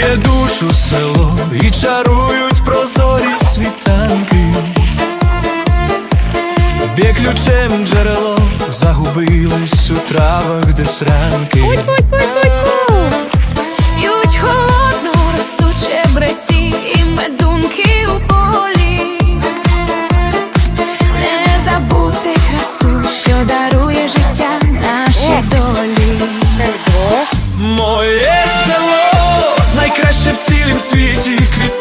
гріє душу село і чарують прозорі світанки. Б'є ключем джерело, загубились у травах, де сранки. Світі, квітує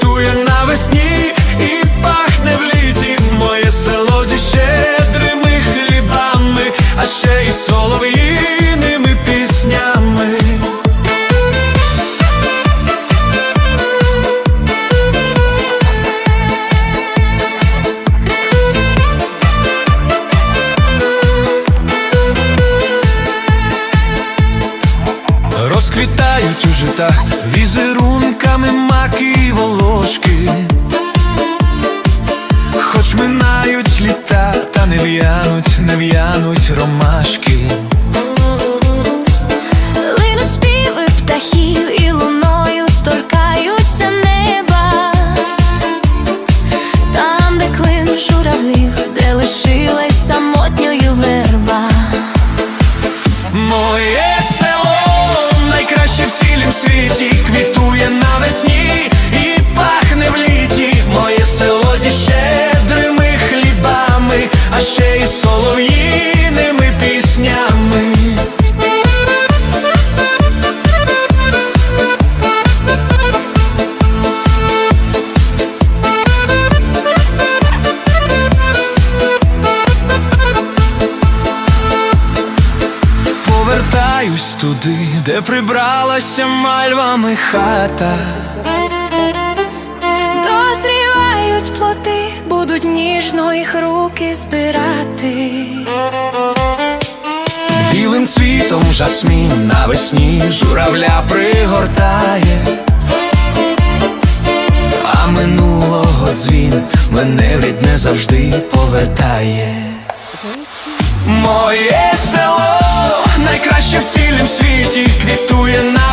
Розквітають у житах візерунками маки і волошки. Хоч минають літа, та не в'януть, не в'януть ромашки. Світі, квітує Повертаюсь туди, де прибралася мальвами хата. Дозрівають плоди, будуть ніжно їх руки збирати. Білим цвітом жасмін навесні журавля пригортає, а минулого дзвін мене в рідне завжди повертає. Моє найкраще в цілім світі, квітує навесні